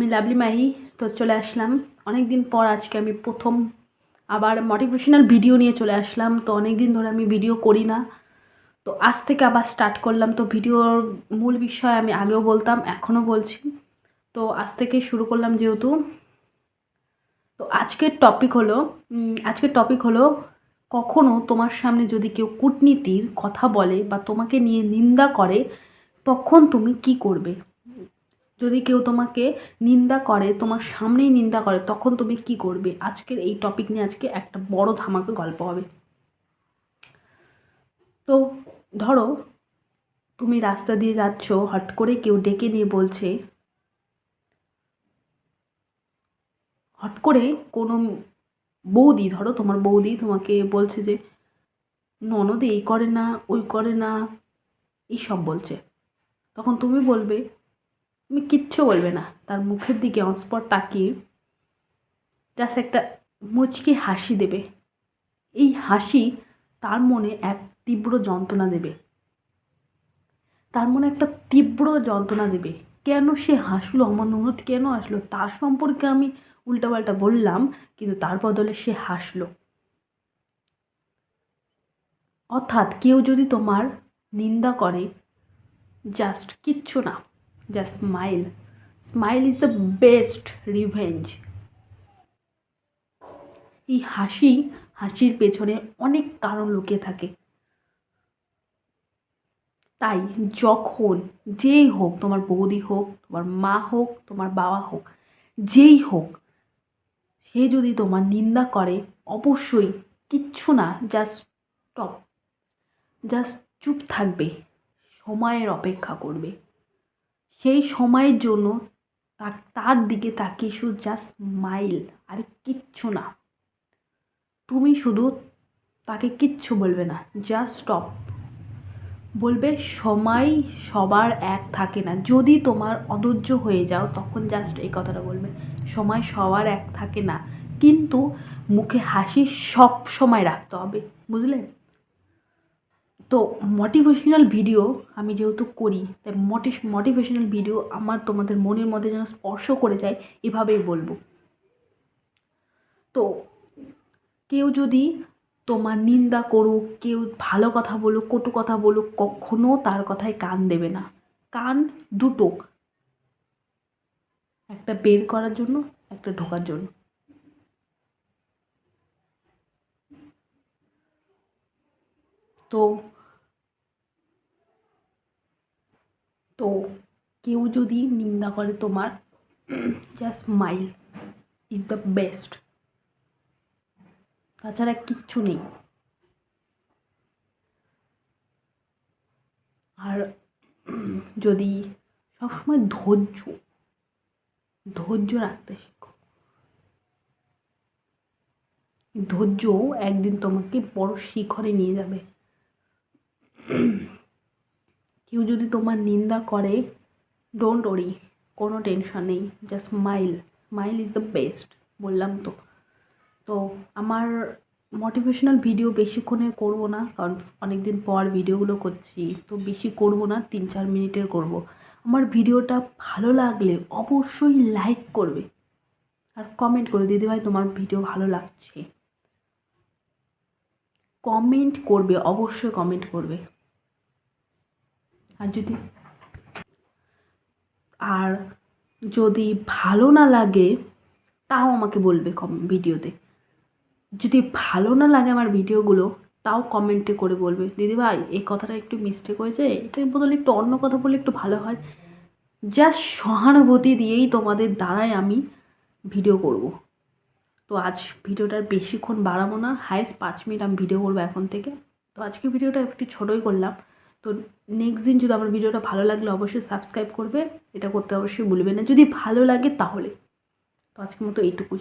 আমি লাভলি মাহি, তো চলে আসলাম। অনেক দিন পর আজকে আমি প্রথম আবার মোটিভেশনাল ভিডিও নিয়ে চলে আসলাম, তো অনেক দিন ধরে আমি ভিডিও করি না। তো আজ থেকে আবার স্টার্ট করলাম, তো ভিডিওর মূল বিষয় আমি আগেও বলতাম, এখনও বলছি। তো আজ থেকে শুরু করলাম যেহেতু। তো আজকের টপিক হলো আজকের টপিক হলো, কখনো তোমার সামনে যদি কেউ কূটনীতির কথা বলে বা তোমাকে নিয়ে নিন্দা করে, তখন তুমি কি করবে? যদি কেউ তোমাকে নিন্দা করে, তোমার সামনেই নিন্দা করে, তখন তুমি কি করবে? আজকের এই টপিক নিয়ে আজকে একটা বড় ধামাকা গল্প হবে। তো ধরো, তুমি রাস্তা দিয়ে যাচ্ছ, হট করে কেউ ডেকে নিয়ে বলছে, হট করে কোনো বৌদি, ধরো তোমার বৌদি তোমাকে বলছে যে, ননদ এই করে না, ওই করে না এইসব বলছে। তখন তুমি বলবে তুমি কিচ্ছু বলবে না। তার মুখের দিকে অনস্পট তাকিয়ে জাস্ট একটা মুচকি হাসি দেবে। এই হাসি তার মনে এক তীব্র যন্ত্রণা দেবে। তার মনে একটা তীব্র যন্ত্রণা দেবে। কেন সে হাসলো? আমার ননদ কেন আসলো? তার সম্পর্কে আমি উল্টাপাল্টা বললাম, কিন্তু তার বদলে সে হাসলো। অর্থাৎ কেউ যদি তোমার নিন্দা করে জাস্ট কিচ্ছু না। Just smile. Smile is the best revenge. এই হাসি, হাসির পেছনে অনেক কারণ লুকিয়ে থাকে। তাই যখন যেই হোক, তোমার বৌদি হোক, তোমার মা হোক, তোমার বাবা হোক, যেই হোক, সে যদি তোমার নিন্দা করে, অবশ্যই কিচ্ছু না জাস্ট স্টপ জাস্ট চুপ থাকবে, সময়ের অপেক্ষা করবে। সেই সময়ের জন্য তার দিকে তাকিয়ে শুধু জাস্ট মাইল আর কিচ্ছু না। তুমি শুধু তাকে কিচ্ছু বলবে না জাস্ট স্টপ বলবে, সময় সবার এক থাকে না। যদি তোমার অধৈর্য হয়ে যাও, তখন জাস্ট এই কথাটা বলবে, সময় সবার এক থাকে না। কিন্তু মুখে হাসি সব সময় রাখতে হবে, বুঝলেন? তো মোটিভেশনাল ভিডিও আমি যেহেতু করি, তাই মোটি মোটিভেশনাল ভিডিও আমার তোমাদের মনের মধ্যে যেন স্পর্শ করে যায়, এভাবেই বলব। তো কেউ যদি তোমার নিন্দা করুক, কেউ ভালো কথা বলুক, কটু কথা বলুক, কখনো তার কথায় কান দেবে না। কান দুটো। একটা বের করার জন্য, একটা ঢোকার জন্য। তো তো কেউ যদি নিন্দা করে তোমার just smile is the best তাছাড়া কিচ্ছু নেই। আর যদি সবসময় ধৈর্য ধৈর্য রাখতে শেখো। ধৈর্য একদিন তোমাকে বড় শিখরে নিয়ে যাবে। কেউ যদি তোমার নিন্দা করে ডোন্ট ওরি কোনো টেনশন নেই just smile smile is the best বললাম তো। তো আমার মোটিভেশনাল ভিডিও বেশিক্ষণের করব না, কারণ অনেক দিন পর ভিডিওগুলো করছি, তো বেশি করব না, তিন চার মিনিটের করব। আমার ভিডিওটা ভালো লাগলে অবশ্যই লাইক করবে, আর কমেন্ট করে দিদি ভাই তোমার ভিডিও ভালো লাগছে। কমেন্ট করবে, অবশ্যই কমেন্ট করবে। আর যদি আর যদি ভালো না লাগে, তাও আমাকে বলবে কম, ভিডিওতে। যদি ভালো না লাগে আমার ভিডিওগুলো, তাও কমেন্টে করে বলবে, দিদি ভাই, এই কথাটা একটু মিস্টেক হয়েছে, এটার বদলে একটু অন্য কথা বললে একটু ভালো হয়। জাস্ট সহানুভূতি দিয়েই তোমাদের দ্বারাই আমি ভিডিও করব। তো আজ ভিডিওটার বেশিক্ষণ বাড়াবো না হাইস্ট পাঁচ মিনিট আমি ভিডিও করব এখন থেকে। তো আজকে ভিডিওটা একটু ছোটোই করলাম। তো নেক্সট দিন যদি আমার ভিডিওটা ভালো লাগলে, অবশ্যই সাবস্ক্রাইব করবে। এটা করতে অবশ্যই ভুলবে না। যদি ভালো লাগে তাহলে। তো আজকের মতো এইটুকুই।